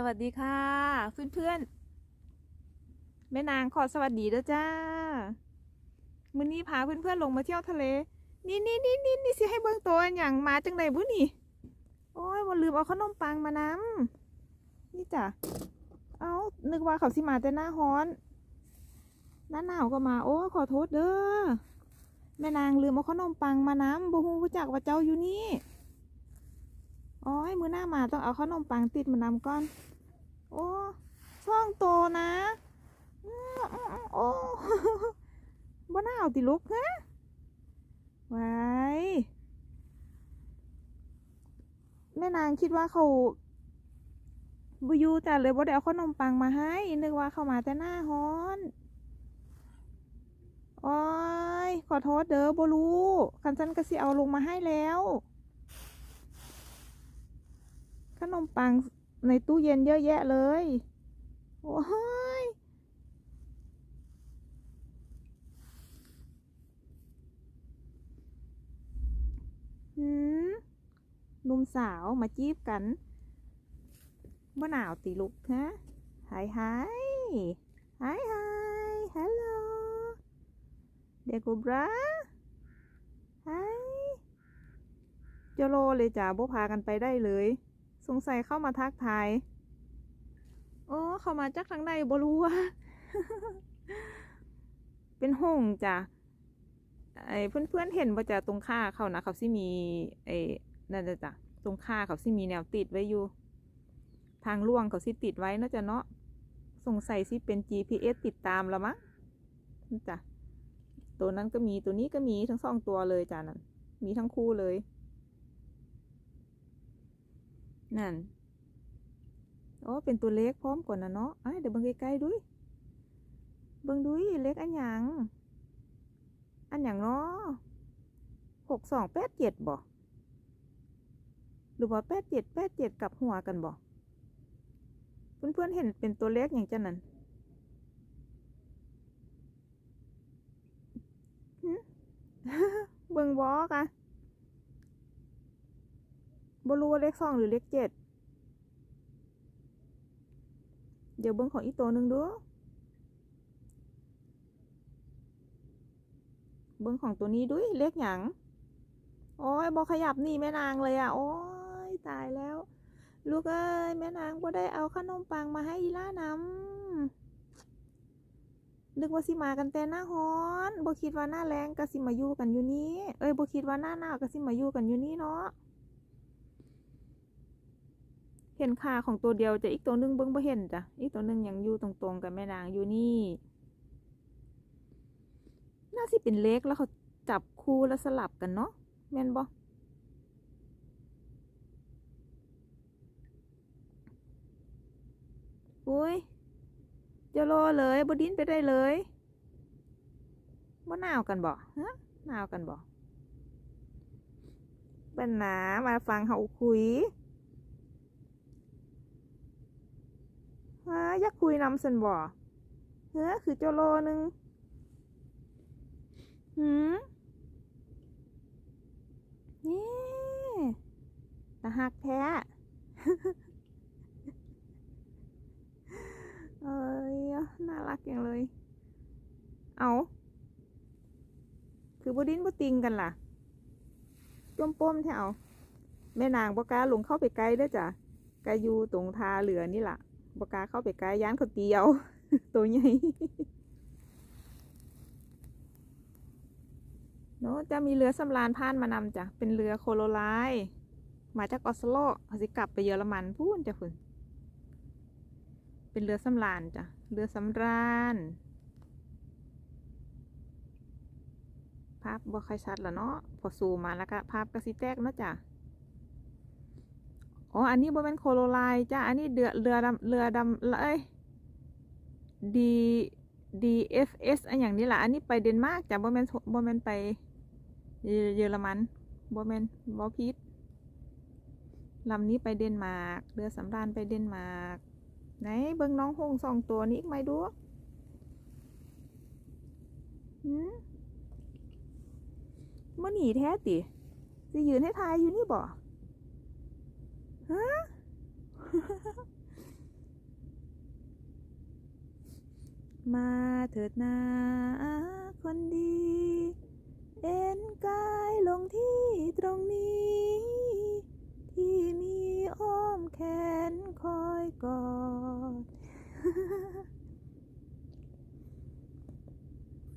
สวัสดีค่ะ เพื่อนเพื่อนๆแม่นางขอสวัสดีด้วยจ้ามื้อนี้พาเพื่อนเพื่อนๆลงมาเที่ยวทะเล นี่นี่นี่นี่นี่สิให้เบิ่งตัวอย่างมาจังไดบุนี่ โอ้ยบ่ลืมเอาขนมปังมานำนี่จ้ะเอานึกว่าเขาสิมาแต่หน้าฮ้อนหน้าหนาวก็มา โอ้ขอโทษเด้อแม่นางลืมเอาขนมปังมานำบ่ฮู้รู้จักว่าเจ้าอยู่นี่โอ้ยมือหน้ามาต้องเอาขนมปังติดมานำก่อน โอ้ช่องโตนะอื้ออื้ออื้อโอ้บ่น่าเอาติลุกฮะไว้แม่นางคิดว่าเขาบุยูแต่เลยบ่ได้เอาขนมปังมาให้ นึกว่าเขามาแต่หน้าฮ้อนโอ้ยขอโทษเด้อบ่รู้คันฉันก็สิเอาลงมาให้แล้ว ขนมปัง ในตู้เย็นเยอะแยะเลย โอ้ย หืมหนุ่มสาวมาจีบกันบ่หนาวติลุกฮะหายหายหายหายฮัลโหล เด็กกูบราหายเจโลเลยจ้าบ่พากันไปได้เลย สงสัยเข้ามาทักทายโอ้เข้ามาจากทางใดบ่รู้ว่าเป็นห้องจ้ะไอ้เพื่อนๆเห็นบ่าจะตรงค่าเขานะเขาสิมีไอ้นั่นจ้ะจ้ะตรงค่าเขาสิมีแนวติดไว้อยู่ ทางล่วงเขาสิติดไว้นะจ๊ะเนาะสงสัยสิเป็น GPS ติดตามแล้วมั้งนี่จ้ะตัวนั้นก็มีตัวนี้ก็มีทั้งสองตัวเลยจ้ะนั่นมีทั้งคู่เลย นั่นโอ้เป็นตัวเล็กพร้อมก่อนนะเนาะเดี๋ยวเบิ่งใกล้ๆดุยเบิ่งดุยเล็กอันหยังอันหยังเนาะหกสองแปดเจ็ดบ่หรือว่าแปดเจ็ดแปดเจ็ดกลับหัวกันบ่เพื่อนๆเห็นเป็นตัวเล็กอย่างจังนั้นเบิ่งบอกอะ บ่รู้ว่าเลขสองหรือเลขเจ็ด เดี๋ยวเบิ่งของอีกตัวหนึ่งดู เบิ่งของตัวนี้ด้วยเลขหยัง โอ้ยบอขยับหนี่แม่นางเลยอะ โอ้ยตายแล้ว ลูกเอ้ยแม่นางบ่ได้เอาขนมปังมาให้อีล่านำนึกว่าสิมากันแต่หน้าฮ้อนบ่คิดว่าหน้าแรงก็สิมาอยู่กันอยู่นี้ เอ้ยบ่คิดว่าหน้าหนาวก็สิมาอยู่กันอยู่นี่เนาะ เห็นขาของตัวเดียวจะอีกตัวหนึงเบิ่งบ่เห็นจ้ะอีกตัวหนึงยังอยู่ตรงๆกับแม่นางอยู่นี่ น่าสิเป็นเล็กแล้วเขาจับคู่แล้วสลับกันเนาะแม่นบ่อุ้ยจะรอเลยบดินไปได้เลยบ่หนาวกันบ่ฮะหนาวกันบ่เป็นหนามาฟังเขาคุย ฮะ อยากคุยนำสันบ่เฮ้อคือเจ้าโลนึงหืมนี่ตาหักแท้เอ้ยน่ารักอย่างเลย เอาคือบดินบติงกันล่ะจมป้มแท้เอาแม่นางบกล้าลงเข้าไปไกลด้อจ้ะไกลอยู่ตรงทาเรือนี่ล่ะ บกาเข้าไปใกล้ย้านเขาเตียว ตัวใหญ่เนาะจะมีเรือสำราญผ่านมานำจ้ะ เป็นเรือโคโลไลมาจากออสโลเขาสิกลับไปเยอรมันพูนจ้ะคุณเป็นเรือสำราญจ้ะ เรือสำราญ ภาพบ่ค่อยชัดล้วเนาะ พอซูมมาแล้วก็ภาพก็สิแตกเนาะจ้ะ อ๋อ อันนี้บ่เป็นโคโลไลจ้า อันนี้เดือเรือดำเรือดำเอ้ย D DFS อันอย่างนี้แหละอันนี้ไปเดนมาร์กจ้ะบ่แม่นบ่แมนไปเยเยอรมันบ่แมนบ่ผิดลำนี้ไปเดนมาร์กเรือสำราญไปเดนมาร์กไหนเบิ่งน้องหงสองตัวนี้อีกไหมดูหืมมันหนีแท้ติสิยืนให้ทายอยู่นี่บ่ มาเถิดนาคนดี เอ็นกายลงที่ตรงนี้